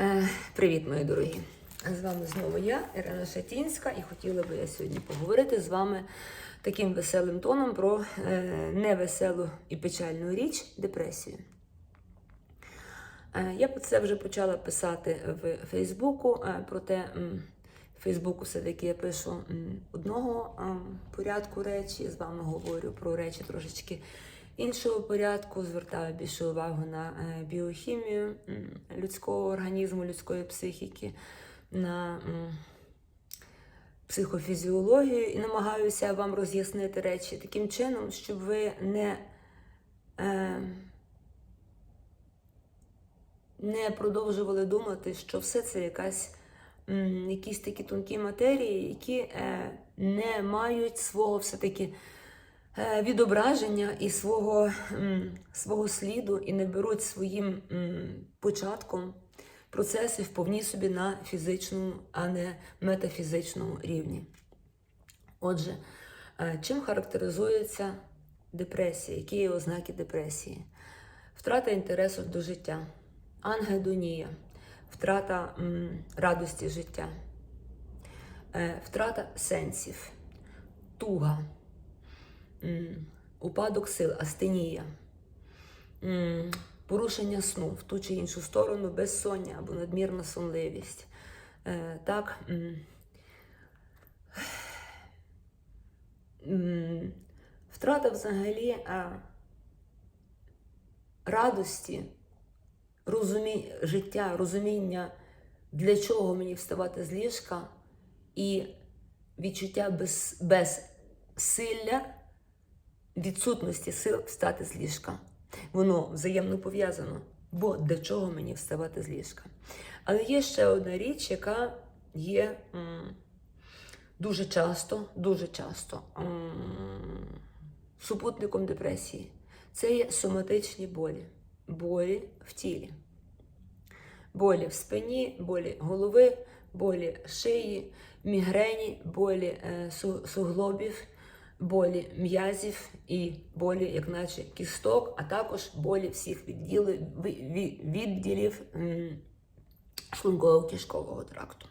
Е, Привіт, мої дорогі! З вами знову я, Ірина Шатінська, і хотіла би я сьогодні поговорити з вами таким веселим тоном про е, невеселу і печальну річ депресію. Е, Я про це вже почала писати в Фейсбуку, проте в Фейсбуку все-таки я пишу одного порядку речі, з вами говорю про речі трошечки іншого порядку, звертаю більше увагу на е, біохімію людського організму, людської психіки, на психофізіологію і намагаюся вам роз'яснити речі таким чином, щоб ви не. Е, не продовжували думати, що все це якась, якісь такі тонкі матерії, які е, не мають свого все-таки відображення і свого, свого сліду, і не беруть своїм початком процеси вповні собі на фізичному, а не метафізичному рівні. Отже, е, чим характеризується депресія? Які є ознаки депресії? Втрата інтересу до життя, ангедонія, втрата радості життя, е, втрата сенсів, туга, упадок сил, астенія, порушення сну в ту чи іншу сторону, безсоння або надмірна сонливість. Е, Так, втрата взагалі радості, життя, розуміння, для чого мені вставати з ліжка, і відчуття без... безсилля, відсутності сил встати з ліжка. Воно взаємно пов'язано. Бо для чого мені вставати з ліжка? Але є ще одна річ, яка є м, дуже часто, дуже часто м, супутником депресії. Це є соматичні болі, болі в тілі. Болі в спині, болі голови, болі шиї, мігрені, болі е, су- суглобів, болі м'язів і болі, як наче кісток, а також болі всіх відділів, ві- ві- відділів шлунково-кишкового тракту.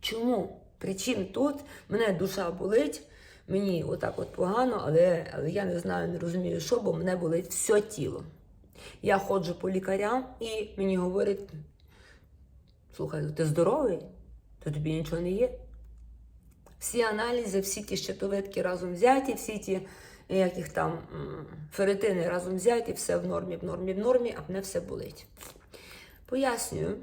Чому? Причин тут мене душа болить, мені отак от погано, але, але я не знаю, не розумію, що, бо мене болить все тіло. Я ходжу по лікарям і мені говорять: слухай, ти здоровий, то тобі нічого не є. Всі аналізи, всі ті щитовидки разом взяті, всі ті як їх там м, ферритини разом взяті, все в нормі, в нормі, в нормі, а мене все болить. Пояснюю.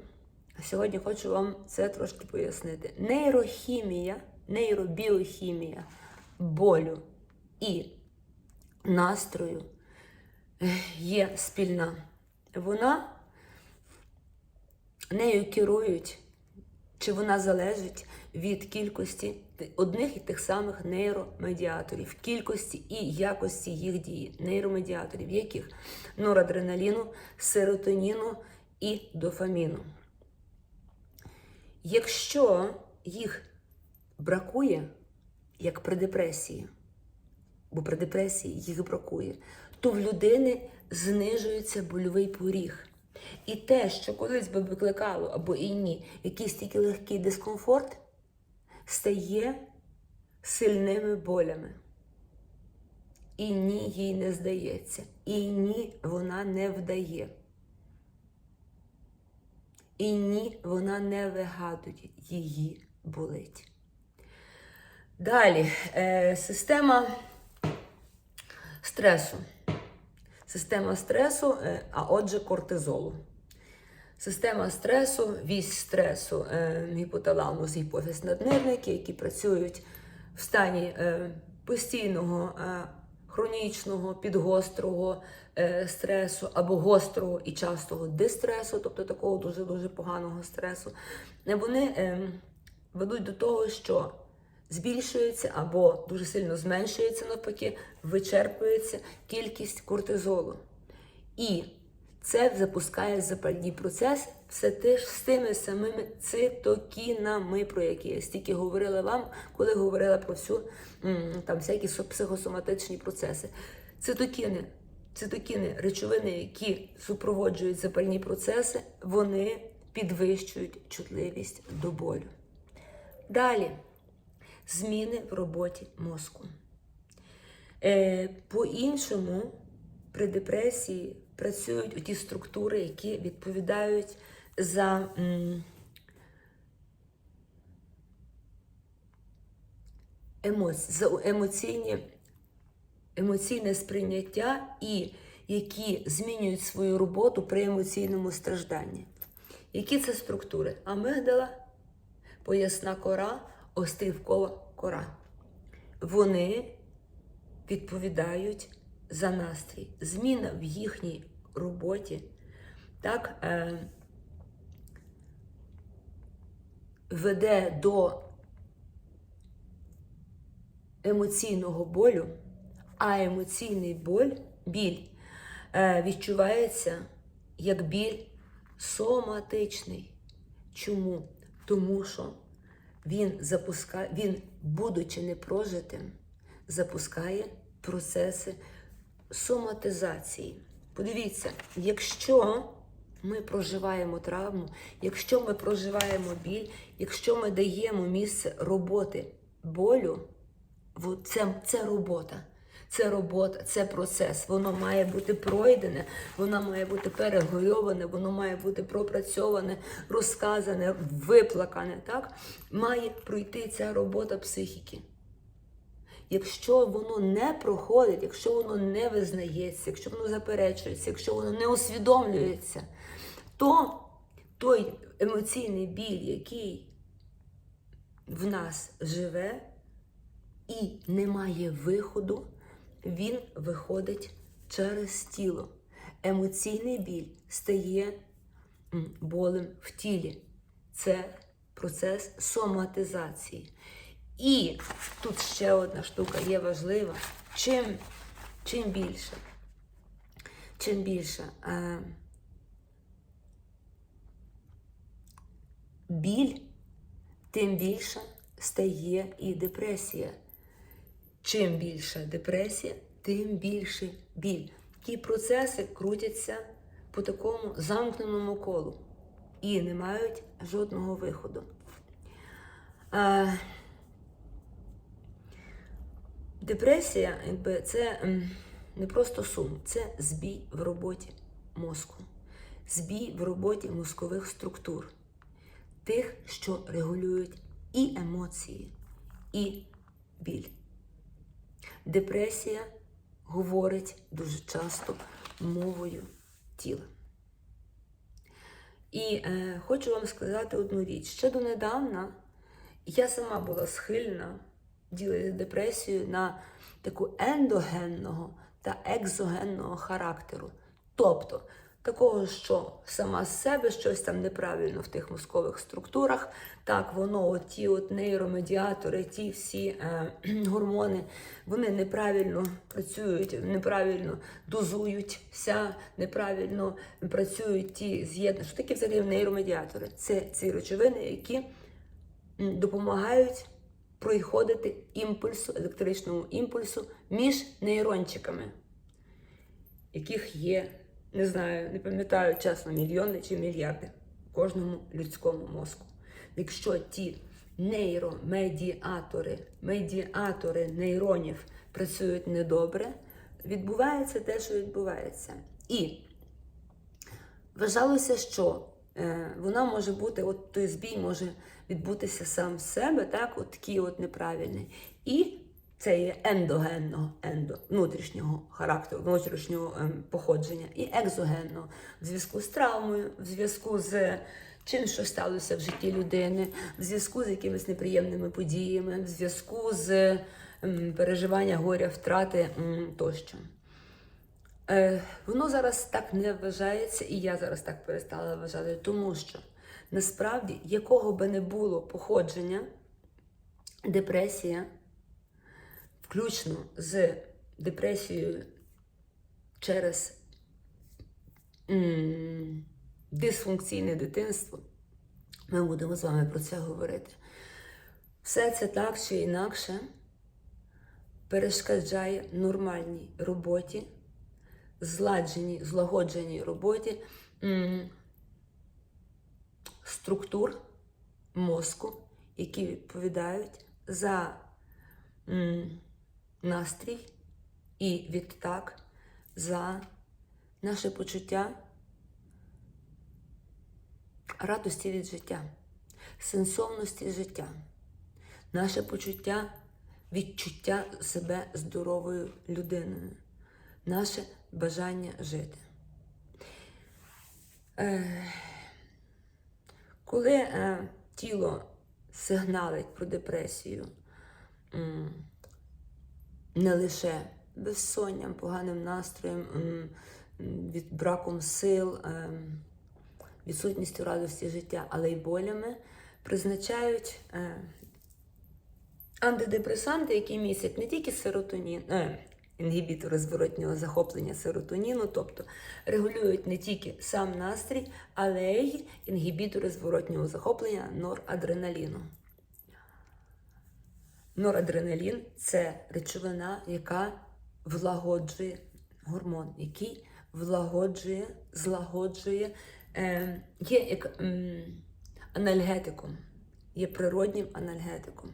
Сьогодні хочу вам це трошки пояснити. Нейрохімія, нейробіохімія болю і настрою е, є спільна. Вона нею керують, чи вона залежить від кількості одних і тих самих нейромедіаторів, кількості і якості їх дії. Нейромедіаторів, яких норадреналіну, серотоніну і дофаміну. Якщо їх бракує, як при депресії, бо при депресії їх бракує, то в людини знижується больовий поріг. І те, що колись би викликало або і ні, якийсь тільки легкий дискомфорт, стає сильними болями. І ні, їй не здається. І ні, вона не вдає. І ні, вона не вигадує, її болить. Далі, е, система стресу. Система стресу, е, а отже, кортизолу. Система стресу, вісь стресу, е, гіпоталамус, гіпофіз наднирники, які працюють в стані е, постійного е, хронічного, підгострого стресу або гострого і частого дистресу, тобто такого дуже-дуже поганого стресу, вони ведуть до того, що збільшується або дуже сильно зменшується, навпаки, вичерпується кількість кортизолу. І це запускає запальні процеси все те ж з тими самими цитокінами, про які я стільки говорила вам, коли говорила про всю там всякі психосоматичні процеси. Цитокіни, цитокіни, речовини, які супроводжують запальні процеси, вони підвищують чутливість до болю. Далі зміни в роботі мозку. Е, По-іншому, при депресії працюють ті структури, які відповідають за емоці- за емоційні, емоційне сприйняття і які змінюють свою роботу при емоційному стражданні. Які це структури? Амигдала, поясна кора, острівкова кора. Вони відповідають за настрій. Зміна в їхній роботі так, е, веде до емоційного болю, а емоційний боль, біль е, відчувається як біль соматичний. Чому? Тому що він запускає, він, будучи непрожитим, запускає процеси соматизації. Подивіться, якщо ми проживаємо травму, якщо ми проживаємо біль, якщо ми даємо місце роботи болю, це, це робота. Це робота, це процес. Воно має бути пройдене, воно має бути перегойоване, воно має бути пропрацьоване, розказане, виплакане. Так? Має пройти ця робота психіки. Якщо воно не проходить, якщо воно не визнається, якщо воно заперечується, якщо воно не усвідомлюється, то той емоційний біль, який в нас живе і немає виходу, він виходить через тіло. Емоційний біль стає болем в тілі. Це процес соматизації. І тут ще одна штука є важлива. Чим, чим більше, чим більше е, біль, тим більше стає і депресія. Чим більша депресія, тим більше біль. Ті процеси крутяться по такому замкненому колу і не мають жодного виходу. Е, Депресія, якби це не просто сум, це збій в роботі мозку, збій в роботі мозкових структур, тих, що регулюють і емоції, і біль. Депресія говорить дуже часто мовою тіла. І е, хочу вам сказати одну річ. Ще донедавна я сама була схильна ділити депресію на таку ендогенного та екзогенного характеру. Тобто такого, що сама з себе щось там неправильно в тих мозкових структурах, так воно, ті от нейромедіатори, ті всі е, гормони, вони неправильно працюють, неправильно дозуються, неправильно працюють ті з'єднання. Що таке взагалі нейромедіатори? Це ці речовини, які допомагають проходити імпульсу, електричному імпульсу між нейрончиками, яких є, не знаю, не пам'ятаю чесно, мільйони чи мільярди в кожному людському мозку. Якщо ті нейромедіатори, медіатори нейронів працюють недобре, відбувається те, що відбувається. І вважалося, що е, вона може бути, от той збій може відбутися сам з себе, так, от такий от неправильний. І це є ендогенного, ендо, внутрішнього характеру, внутрішнього ем, походження, і екзогенного в зв'язку з травмою, в зв'язку з чим, що сталося в житті людини, в зв'язку з якимись неприємними подіями, в зв'язку з ем, переживання горя, втрати м, тощо. Е, воно зараз так не вважається, і я зараз так перестала вважати, тому що насправді якого би не було походження, депресія, включно з депресією через м, дисфункційне дитинство, ми будемо з вами про це говорити. Все це так чи інакше перешкоджає нормальній роботі зладженій, злагодженій роботі структур мозку, які відповідають за настрій і відтак за наше почуття радості від життя, сенсовності життя, наше почуття відчуття себе здоровою людиною, наше бажання жити. Е, коли е, тіло сигналить про депресію, не лише безсонням, поганим настроєм, від браком сил, ем, відсутністю радості життя, але й болями, призначають е, антидепресанти, які містять не тільки серотонін, е, інгібітори зворотнього захоплення серотоніну, тобто регулюють не тільки сам настрій, але й інгібітори зворотнього захоплення норадреналіну. Норадреналін це речовина, яка влагоджує гормон, який влагоджує, злагоджує, е, є як анальгетиком, є природнім анальгетиком.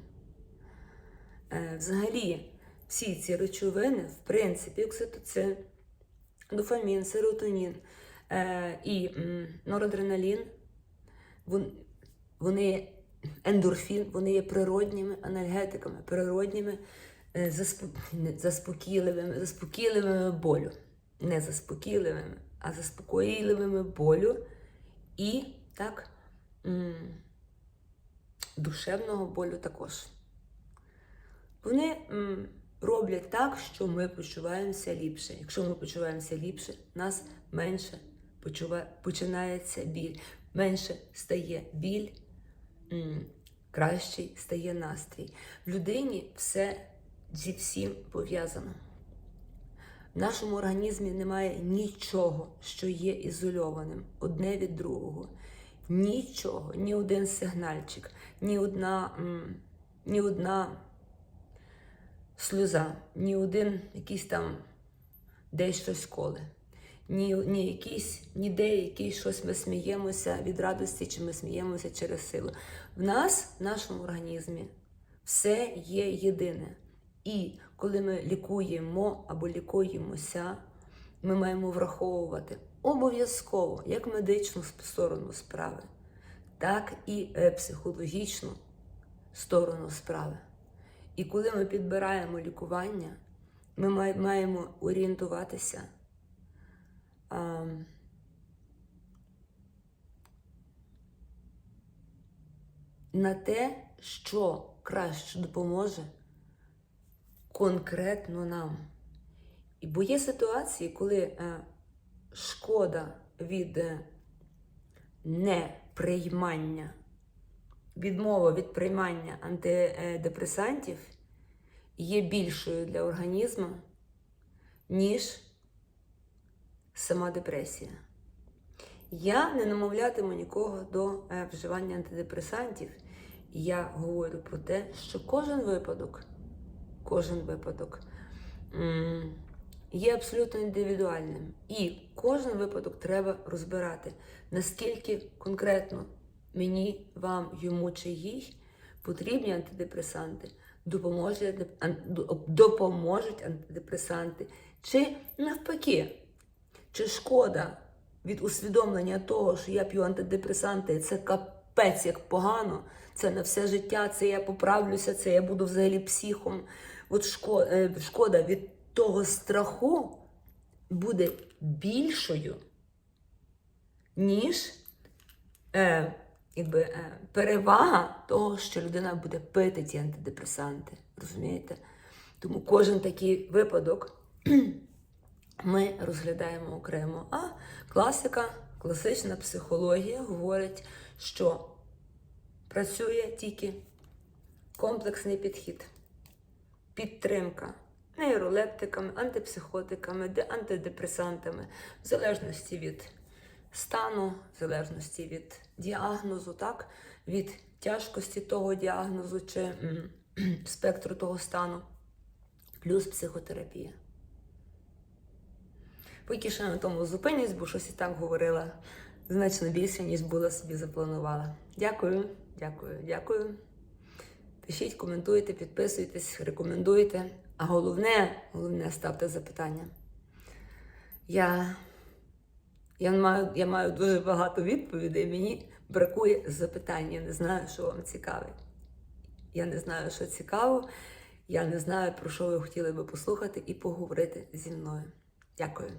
Е, взагалі, всі ці речовини, в принципі, окситоцин, дофамін, серотонін е, і норадреналін, вон- вони ендорфін, вони є природніми анальгетиками, природніми е, не, заспокійливими, заспокійливими болю. Не заспокійливими, а заспокійливими болю і так, душевного болю також. Вони роблять так, що ми почуваємося ліпше. Якщо ми почуваємося ліпше, нас менше почува... починається біль. Менше стає біль, кращий стає настрій. В людині все зі всім пов'язано. В нашому організмі немає нічого, що є ізольованим одне від другого. Нічого, ні один сигнальчик, ні одна, ні одна сльоза, ні один якийсь там десь щось коле, ні, ні якийсь, ніде якийсь щось ми сміємося від радості, чи ми сміємося через силу. В нас, в нашому організмі, все є єдине. І коли ми лікуємо або лікуємося, ми маємо враховувати обов'язково як медичну сторону справи, так і е, психологічну сторону справи. І коли ми підбираємо лікування, ми маємо орієнтуватися а, на те, що краще допоможе конкретно нам. Бо є ситуації, коли е, шкода від е, неприймання, відмова від приймання антидепресантів є більшою для організму, ніж сама депресія. Я не намовлятиму нікого до е, вживання антидепресантів. Я говорю про те, що кожен випадок, кожен випадок є абсолютно індивідуальним. І кожен випадок треба розбирати, наскільки конкретно мені, вам, йому чи їй потрібні антидепресанти, допоможуть, допоможуть антидепресанти, чи навпаки, чи шкода від усвідомлення того, що я п'ю антидепресанти, це капець як погано, це на все життя, це я поправлюся, це я буду взагалі психом. От е, шкода від того страху буде більшою, ніж е, якби, е, перевага того, що людина буде пити ті антидепресанти. Розумієте? Тому кожен такий випадок ми розглядаємо окремо. А класика, класична психологія говорить, що працює тільки комплексний підхід, підтримка нейролептиками, антипсихотиками, антидепресантами, в залежності від стану, в залежності від діагнозу, так? від тяжкості того діагнозу чи спектру того стану, плюс психотерапія. Поки що на тому зупинюсь, бо щось і так говорила значно більше, ніж була собі запланувала. Дякую, дякую, дякую. Пишіть, коментуйте, підписуйтесь, рекомендуйте. А головне, головне, ставте запитання. Я, я, маю, я маю дуже багато відповідей, мені бракує запитань. Я не знаю, що вам цікавить. Я не знаю, що цікаво. Я не знаю, про що ви хотіли би послухати і поговорити зі мною. Дякую.